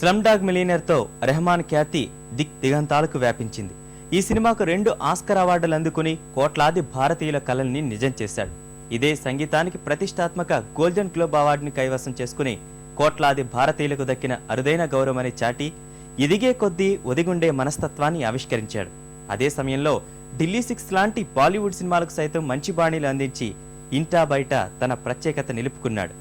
Slum dog మిలీనియర్తో రెహమాన్ ఖ్యాతి దిక్ దిగంతాలకు వ్యాపించింది. ఈ సినిమాకు రెండు ఆస్కర్ అవార్డులు అందుకుని కోట్లాది భారతీయుల కలల్ని నిజం చేశాడు. ఇదే సంగీతానికి ప్రతిష్టాత్మక గోల్డెన్ గ్లోబ్ అవార్డుని కైవసం చేసుకుని కోట్లాది భారతీయులకు దక్కిన అరుదైన గౌరవమని చాటి ఎదిగే కొద్దీ ఒదిగుండే మనస్తత్వాన్ని ఆవిష్కరించాడు. అదే సమయంలో ఢిల్లీ సిక్స్ లాంటి బాలీవుడ్ సినిమాలకు సైతం మంచి బాణీలు అందించి ఇంటా బయట తన ప్రత్యేకత నిలుపుకున్నాడు.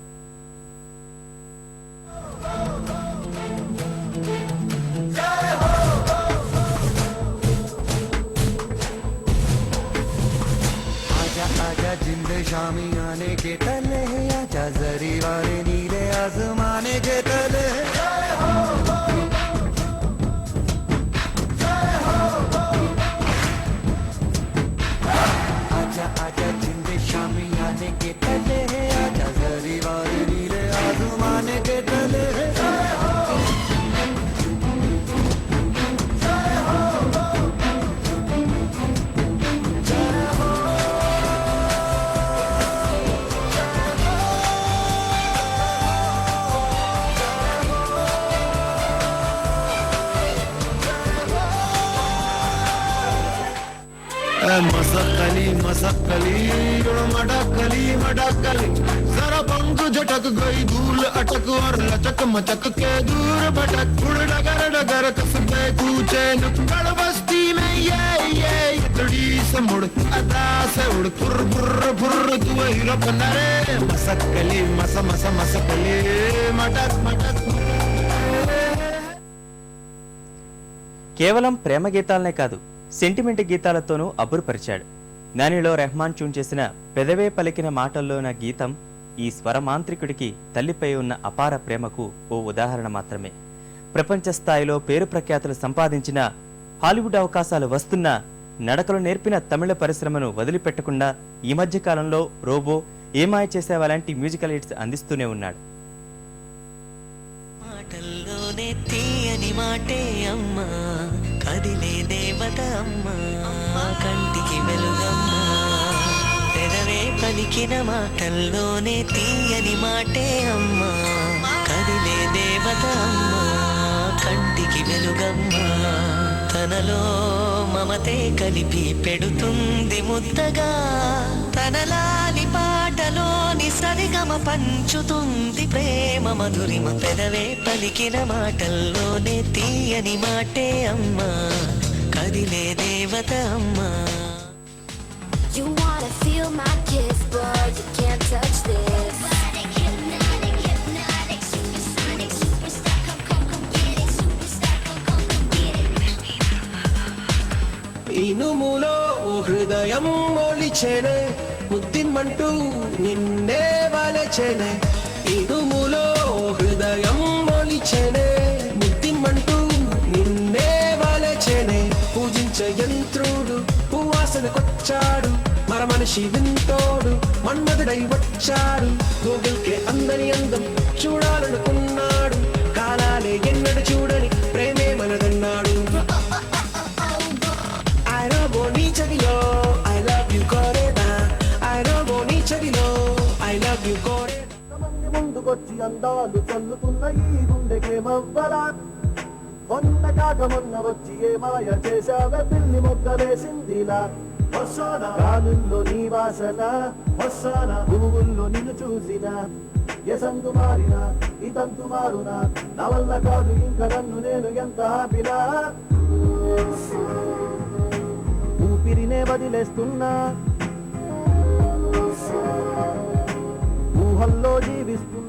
शामी आने के तले आजा जरी वाले नीले आसमाने मसकली मसकली मडकली मडकली जरा पंख झटक गई धूल अटक और लचक मचक के दूर भटक उड़ डगर डगर कसबे कूचे नुक्कड़ बस्ती में ये ये इतड़ी से मुड़ अदा से उड़ फुर फुर फुर तू हीरो बना रे मसकली मस मस मसकली मटक मटक కేవలం ప్రేమ గీతాలనే కాదు సెంటిమెంట్ గీతాలతోనూ అబ్బురుపరిచాడు. దానిలో రెహమాన్ ట్యూన్ చేసిన పెదవే పలికిన మాటల్లోన గీతం ఈ స్వరమాంత్రికుడికి తల్లిపై ఉన్న అపార ప్రేమకు ఓ ఉదాహరణ మాత్రమే. ప్రపంచ స్థాయిలో పేరు ప్రఖ్యాతులు సంపాదించిన హాలీవుడ్ అవకాశాలు వస్తున్నా నడకలు నేర్పిన తమిళ పరిశ్రమను వదిలిపెట్టకుండా ఈ మధ్య కాలంలో రోబో ఏమాయ చేసేవా లాంటి మ్యూజికల్ హిట్స్ అందిస్తూనే ఉన్నాడు. మాటల్లోనే తీయని మాటే అమ్మా. కదిలే దేవత అమ్మా. కంటికి వెలుగమ్మా. పెదవే పలికిన మాటల్లోనే తీయని మాటే అమ్మా. కదిలే దేవత అమ్మా. కంటికి వెలుగమ్మా. తనలో మమతే కలిపి పెడుతుంది ముద్దగా. తనలాలి పాటలోని సరిగమ పంచుతుంది ప్రేమ మధురిమ పెదవే పలికిన మాటల్లోనే తీయని మాటే అమ్మా కదిలే దేవత అమ్మా You wanna feel my kiss, but you can't touch this. Hypnotic, hypnotic, supersonic, superstar, come, come, come get it, superstar, come, come, come get it. ఇనుములో హృదయం ఒలిచెనే ముద్దిమ్మంటూ నిన్నే వలచెనే. ఇదుములో హృదయం ఒలిచెనే. ముద్దిమ్మంటూ నిన్నే వలచెనే. పూజించ యంత్రుడు పువ్వాసనకొచ్చాడు మర మనిషి వింతోడు మన్మధుడై వచ్చాడు. గూగుల్కే అందరి అందం అందాలు చల్లుతున్న ఈ గుండెకేమవ్వలా మొన్న కాక మొన్న వచ్చి ఏ మాయ చేశావే? పిల్లి మొగ్గ వేసిందిలా వస్తానా గాలుల్లో నీ వాసన? వస్తానా పువ్వుల్లో నిన్ను చూసిన? ఎసందు మారిన? ఇతంతు మారున? నా వల్ల కాదు ఇంకా నన్ను నేను ఎంత ఆపినా? ఊపిరినే వదిలేస్తున్నా. ఊహల్లో జీవిస్తున్నా.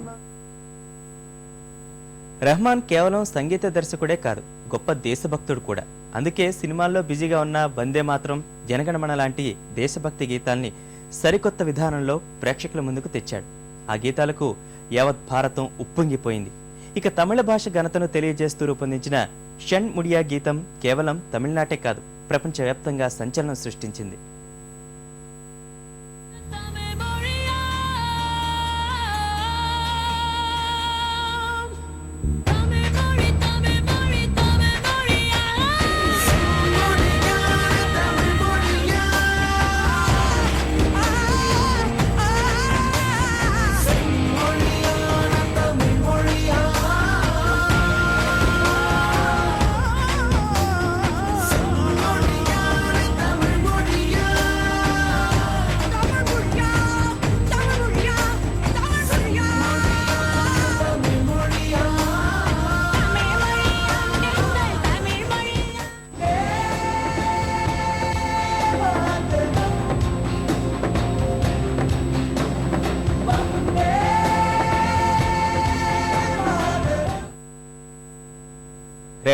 రెహమాన్ కేవలం సంగీత దర్శకుడే కాదు గొప్ప దేశభక్తుడు కూడా. అందుకే సినిమాల్లో బిజీగా ఉన్న వందే మాత్రం జనగణమన లాంటి దేశభక్తి గీతాల్ని సరికొత్త విధానంలో ప్రేక్షకుల ముందుకు తెచ్చాడు. ఆ గీతాలకు యావత్ భారతం ఉప్పొంగిపోయింది. ఇక తమిళ భాష ఘనతను తెలియజేస్తూ రూపొందించిన షణ్ ముడియా గీతం కేవలం తమిళనాటే కాదు ప్రపంచవ్యాప్తంగా సంచలనం సృష్టించింది.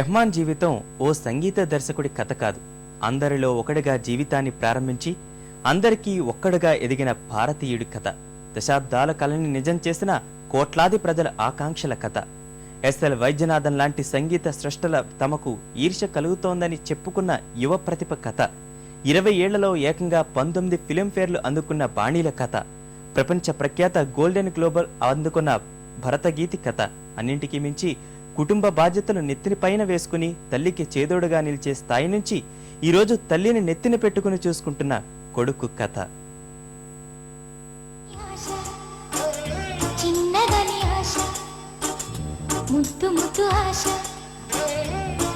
రెహమాన్ జీవితం ఓ సంగీత దర్శకుడి కథ కాదు. అందరిలో ఒకడిగా జీవితాన్ని ప్రారంభించి అందరికీ ఒక్కడుగా ఎదిగిన భారతీయుడి కథ. దశాబ్దాల కళని నిజం చేసిన కోట్లాది ప్రజల ఆకాంక్షల కథ. ఎస్ఎల్ వైద్యనాథన్ లాంటి సంగీత సృష్టల తమకు ఈర్ష కలుగుతోందని చెప్పుకున్న యువ ప్రతిభ కథ. ఇరవై ఏళ్ళలో ఏకంగా పంతొమ్మిది ఫిలింఫేర్లు అందుకున్న బాణీల కథ. ప్రపంచ ప్రఖ్యాత గోల్డెన్ గ్లోబల్ అందుకున్న భరతగీతి కథ. అన్నింటికీ మించి కుటుంబ బాధ్యతలు నెత్తిన పైన వేసుకుని తల్లికి చేదోడుగా నిలిచే స్థాయి నుంచి ఈరోజు తల్లిని నెత్తిన పెట్టుకుని చూసుకుంటున్న కొడుకు కథ. ముద్దు ముద్దు ఆశ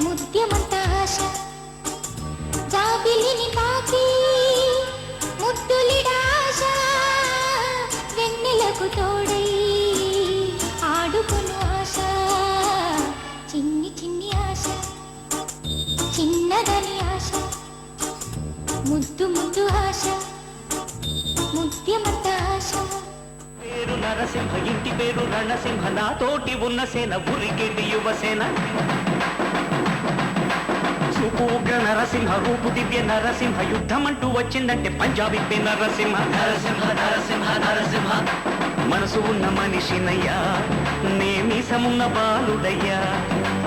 ముద్యమంత ఆశ. జాబిలిని తాకి ముద్దులిడాశ వెన్నెలకు తోడై నరసింహ ఇంటి పేరు రణసింహ. నాతోటి ఉన్న సేన ఉరికెడి యువసేన చూపు ఉగ్ర నరసింహ రూపు దివ్య నరసింహ. యుద్ధం అంటూ వచ్చిందంటే పంజాబీ నరసింహ. నరసింహ నరసింహ నరసింహ. మనసు ఉన్న మనిషినయ్యా నేమీసమున్న బాలుడయ్యా.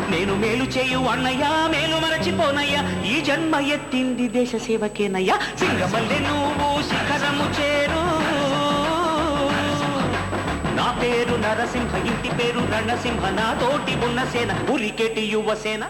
నేను మేలు చేయు అన్నయ్యా మేలు మరచిపోనయ్యా. ఈ జన్మ ఎత్తింది దేశ సేవకేనయ్యా. సింగమల్లె నువ్వు శిఖరము చేరు. నా పేరు నరసింహ ఇంటి పేరు రణసింహ నా తోటి ఉన్న సేన ఉరికెటి యువసేన